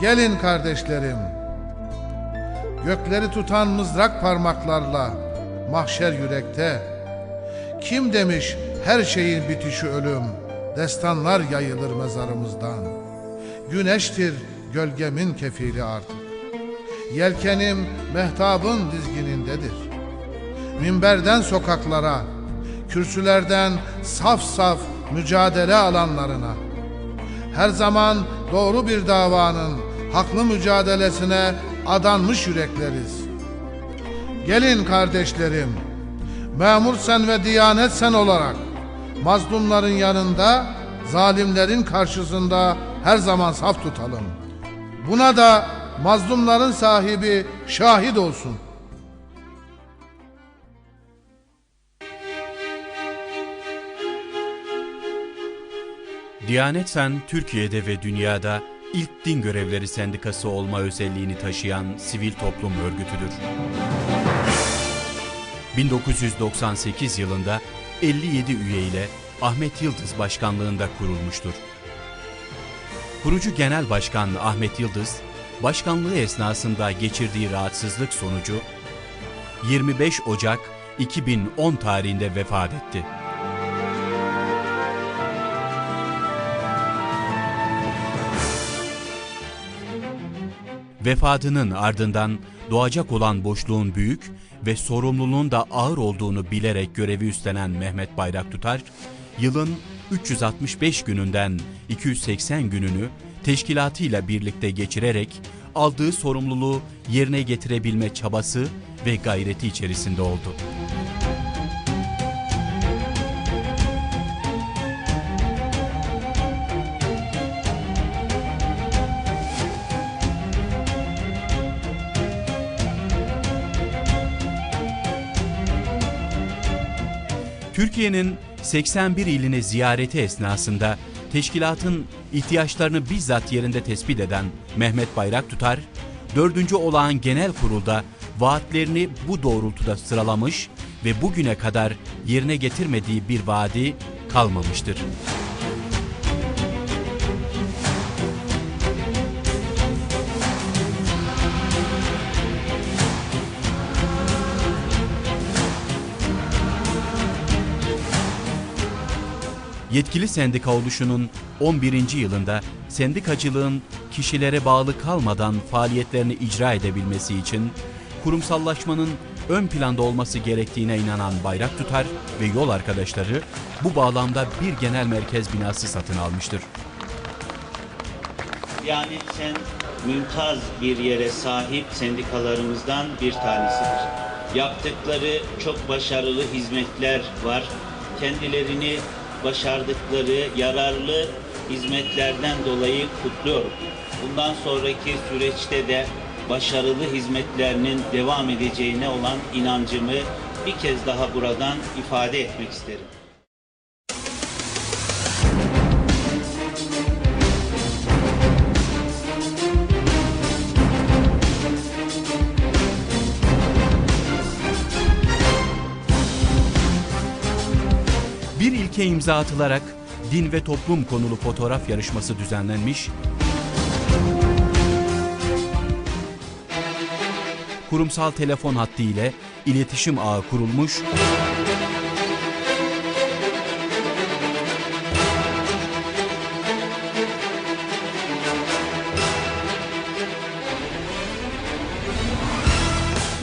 Gelin kardeşlerim. Gökleri tutan mızrak parmaklarla mahşer yürekte. Kim demiş her şeyin bitişi ölüm, destanlar yayılır mezarımızdan. Güneştir gölgemin kefili artık. Yelkenim mehtabın dizginindedir. Minberden sokaklara, kürsülerden saf saf mücadele alanlarına. Her zaman doğru bir davanın haklı mücadelesine adanmış yürekleriz. Gelin kardeşlerim, memur sen ve diyanet olarak mazlumların yanında, zalimlerin karşısında her zaman saf tutalım. Buna da mazlumların sahibi şahit olsun. Diyanet Sen, Türkiye'de ve dünyada ilk din görevleri sendikası olma özelliğini taşıyan sivil toplum örgütüdür. 1998 yılında 57 üye ile Ahmet Yıldız başkanlığında kurulmuştur. Kurucu Genel Başkan Ahmet Yıldız, başkanlığı esnasında geçirdiği rahatsızlık sonucu 25 Ocak 2010 tarihinde vefat etti. Vefatının ardından doğacak olan boşluğun büyük ve sorumluluğun da ağır olduğunu bilerek görevi üstlenen Mehmet Bayrak Tutar, yılın 365 gününden 280 gününü teşkilatıyla birlikte geçirerek aldığı sorumluluğu yerine getirebilme çabası ve gayreti içerisinde oldu. Türkiye'nin 81 ilini ziyareti esnasında teşkilatın ihtiyaçlarını bizzat yerinde tespit eden Mehmet Bayrak Tutar, 4. olağan genel kurulda vaatlerini bu doğrultuda sıralamış ve bugüne kadar yerine getirmediği bir vaadi kalmamıştır. Yetkili sendika oluşunun 11. yılında sendikacılığın kişilere bağlı kalmadan faaliyetlerini icra edebilmesi için kurumsallaşmanın ön planda olması gerektiğine inanan Bayrak Tutar ve yol arkadaşları bu bağlamda bir genel merkez binası satın almıştır. Yani sen mümtaz bir yere sahip sendikalarımızdan bir tanesidir. Yaptıkları çok başarılı hizmetler var. Kendilerini başardıkları yararlı hizmetlerden dolayı kutluyorum. Bundan sonraki süreçte de başarılı hizmetlerinin devam edeceğine olan inancımı bir kez daha buradan ifade etmek isterim. İlke imza atılarak din ve toplum konulu fotoğraf yarışması düzenlenmiş. Kurumsal telefon hattı ile iletişim ağı kurulmuş.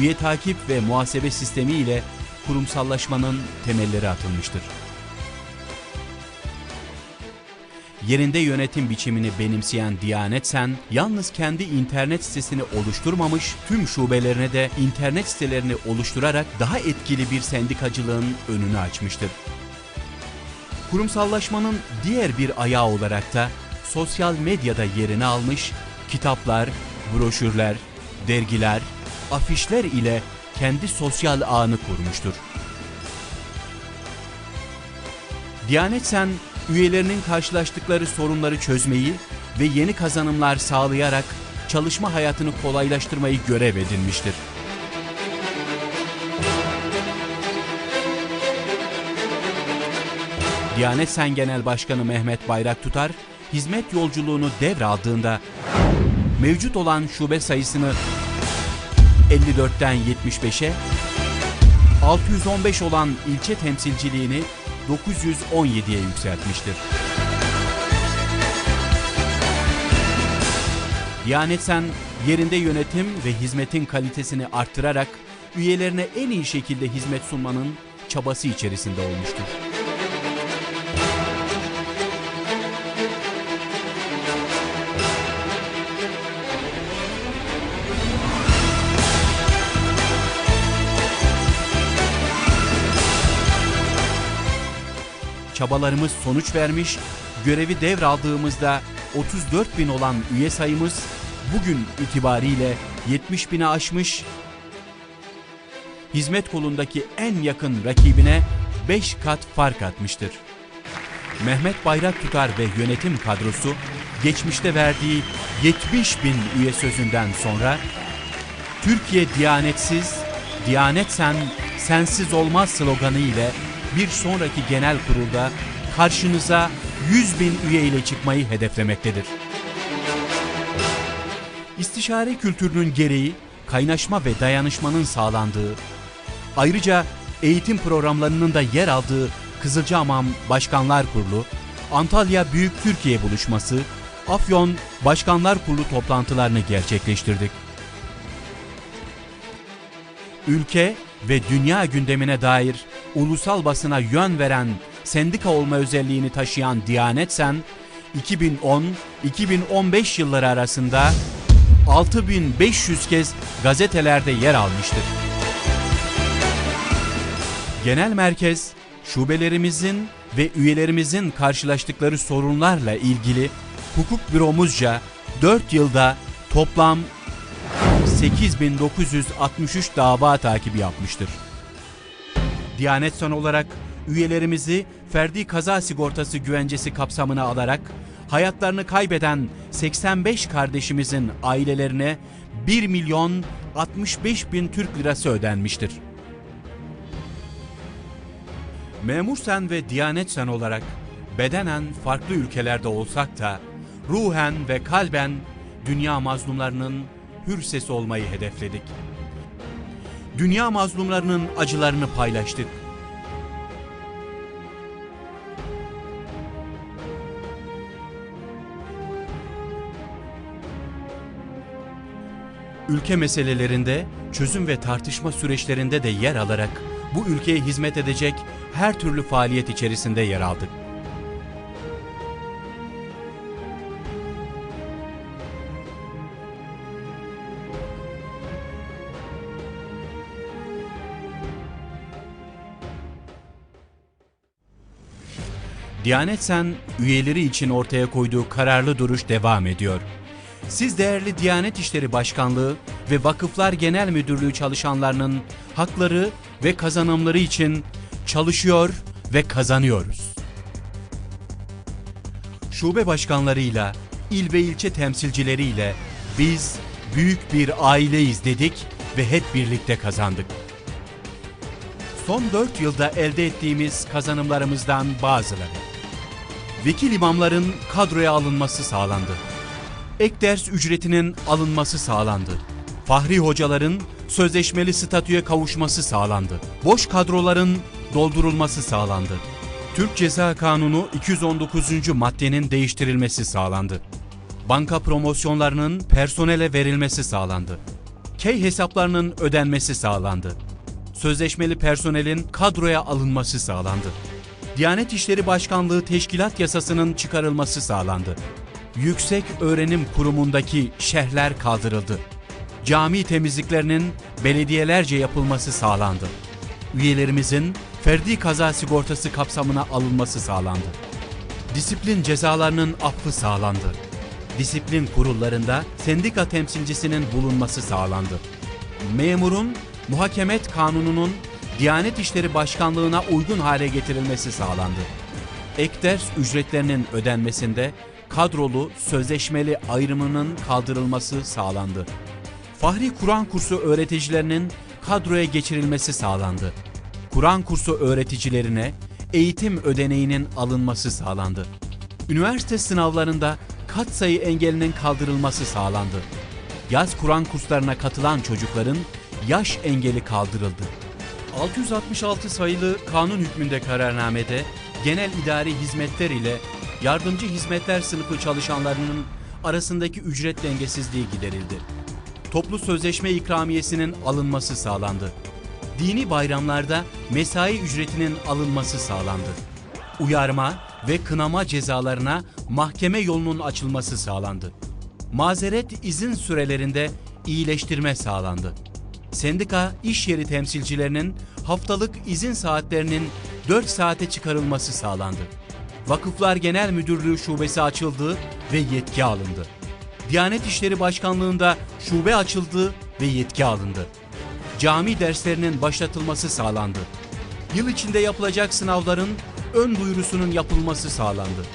Üye takip ve muhasebe sistemi ile kurumsallaşmanın temelleri atılmıştır. Yerinde yönetim biçimini benimseyen Diyanet Sen, yalnız kendi internet sitesini oluşturmamış, tüm şubelerine de internet sitelerini oluşturarak daha etkili bir sendikacılığın önünü açmıştır. Kurumsallaşmanın diğer bir ayağı olarak da sosyal medyada yerini almış, kitaplar, broşürler, dergiler, afişler ile kendi sosyal ağını kurmuştur. Diyanet Sen, üyelerinin karşılaştıkları sorunları çözmeyi ve yeni kazanımlar sağlayarak çalışma hayatını kolaylaştırmayı görev edinmiştir. Diyanet Sen Genel Başkanı Mehmet Bayrak Tutar, hizmet yolculuğunu devraldığında mevcut olan şube sayısını 54'ten 75'e, 615 olan ilçe temsilciliğini 917'ye yükseltmiştir. Diyanet Sen yerinde yönetim ve hizmetin kalitesini arttırarak üyelerine en iyi şekilde hizmet sunmanın çabası içerisinde olmuştur. Çabalarımız sonuç vermiş, görevi devraldığımızda 34 bin olan üye sayımız bugün itibariyle 70 bine aşmış, hizmet kolundaki en yakın rakibine 5 kat fark atmıştır. Mehmet Bayrak Tutar ve yönetim kadrosu geçmişte verdiği 70 bin üye sözünden sonra Türkiye Diyanetsiz, Diyanet Sen, Sensiz Olmaz sloganı ile bir sonraki genel kurulda karşınıza 100 bin üye ile çıkmayı hedeflemektedir. İstişare kültürünün gereği kaynaşma ve dayanışmanın sağlandığı, ayrıca eğitim programlarının da yer aldığı Kızılcahamam Başkanlar Kurulu, Antalya Büyük Türkiye Buluşması, Afyon Başkanlar Kurulu toplantılarını gerçekleştirdik. Ülke ve dünya gündemine dair ulusal basına yön sendika olma özelliğini taşıyan Diyanet Sen, 2010-2015 yılları arasında 6500 kez gazetelerde yer almıştır. Genel merkez, şubelerimizin ve üyelerimizin karşılaştıkları sorunlarla ilgili hukuk büromuzca 4 yılda toplam 8963 dava takibi yapmıştır. Diyanet Son olarak üyelerimizi ferdi kaza sigortası güvencesi kapsamına alarak hayatlarını kaybeden 85 kardeşimizin ailelerine 1 milyon 65 bin Türk lirası ödenmiştir. Memur Sen ve Diyanet Sen olarak bedenen farklı ülkelerde olsak da ruhen ve kalben dünya mazlumlarının hür sesi olmayı hedefledik. Dünya mazlumlarının acılarını paylaştık. Ülke meselelerinde, çözüm ve tartışma süreçlerinde de yer alarak bu ülkeye hizmet edecek her türlü faaliyet içerisinde yer aldık. Diyanet Sen üyeleri için ortaya koyduğu kararlı duruş devam ediyor. Siz değerli Diyanet İşleri Başkanlığı ve Vakıflar Genel Müdürlüğü çalışanlarının hakları ve kazanımları için çalışıyor ve kazanıyoruz. Şube başkanlarıyla, il ve ilçe temsilcileriyle biz büyük bir aileyiz dedik ve hep birlikte kazandık. Son 4 yılda elde ettiğimiz kazanımlarımızdan bazıları. Vekil imamların kadroya alınması sağlandı. Ek ders ücretinin alınması sağlandı. Fahri hocaların sözleşmeli statüye kavuşması sağlandı. Boş kadroların doldurulması sağlandı. Türk Ceza Kanunu 219. maddenin değiştirilmesi sağlandı. Banka promosyonlarının personele verilmesi sağlandı. Key hesaplarının ödenmesi sağlandı. Sözleşmeli personelin kadroya alınması sağlandı. Diyanet İşleri Başkanlığı Teşkilat Yasasının çıkarılması sağlandı. Yüksek Öğrenim Kurumu'ndaki şerhler kaldırıldı. Cami temizliklerinin belediyelerce yapılması sağlandı. Üyelerimizin ferdi kaza sigortası kapsamına alınması sağlandı. Disiplin cezalarının affı sağlandı. Disiplin kurullarında sendika temsilcisinin bulunması sağlandı. Memurun muhakemet kanununun Diyanet İşleri Başkanlığı'na uygun hale getirilmesi sağlandı. Ek ders ücretlerinin ödenmesinde kadrolu sözleşmeli ayrımının kaldırılması sağlandı. Fahri Kur'an kursu öğreticilerinin kadroya geçirilmesi sağlandı. Kur'an kursu öğreticilerine eğitim ödeneğinin alınması sağlandı. Üniversite sınavlarında katsayı engelinin kaldırılması sağlandı. Yaz Kur'an kurslarına katılan çocukların yaş engeli kaldırıldı. 666 sayılı kanun hükmünde kararnamede genel idari hizmetler ile yardımcı hizmetler sınıfı çalışanlarının arasındaki ücret dengesizliği giderildi. Toplu sözleşme ikramiyesinin alınması sağlandı. Dini bayramlarda mesai ücretinin alınması sağlandı. Uyarma ve kınama cezalarına mahkeme yolunun açılması sağlandı. Mazeret izin sürelerinde iyileştirme sağlandı. Sendika iş yeri temsilcilerinin haftalık izin saatlerinin 4 saate çıkarılması sağlandı. Vakıflar Genel Müdürlüğü şubesi açıldı ve yetki alındı. Diyanet İşleri Başkanlığı'nda şube açıldı ve yetki alındı. Cami derslerinin başlatılması sağlandı. Yıl içinde yapılacak sınavların ön duyurusunun yapılması sağlandı.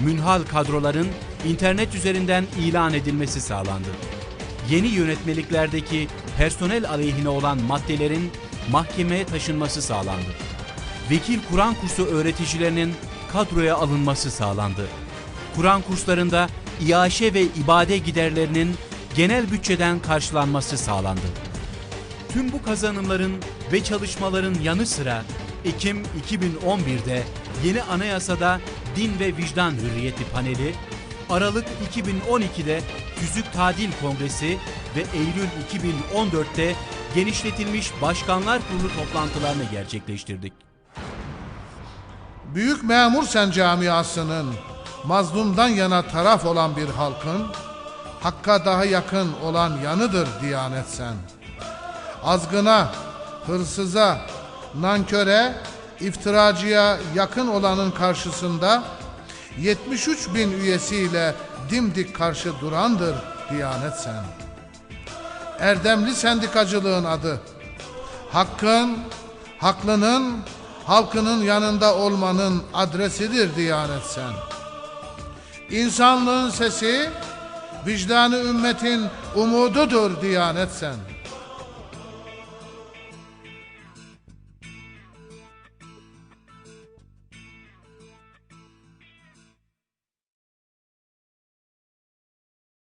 Münhal kadroların internet üzerinden ilan edilmesi sağlandı. Yeni yönetmeliklerdeki personel aleyhine olan maddelerin mahkemeye taşınması sağlandı. Vekil Kur'an kursu öğreticilerinin kadroya alınması sağlandı. Kur'an kurslarında iaşe ve ibade giderlerinin genel bütçeden karşılanması sağlandı. Tüm bu kazanımların ve çalışmaların yanı sıra Ekim 2011'de yeni anayasada din ve vicdan hürriyeti paneli, Aralık 2012'de Tüzük Tadil Kongresi ve Eylül 2014'te genişletilmiş Başkanlar Kurulu toplantılarını gerçekleştirdik. Büyük Memur Sen camiasının mazlumdan yana taraf olan bir halkın hakka daha yakın olan yanıdır Diyanet Sen. Azgına, hırsıza, nanköre, iftiracıya yakın olanın karşısında 73 bin üyesiyle dimdik karşı durandır Diyanet Sen. Erdemli sendikacılığın adı. Hakkın, haklının, halkının yanında olmanın adresidir Diyanet Sen. İnsanlığın sesi, vicdanı ümmetin umududur Diyanet Sen.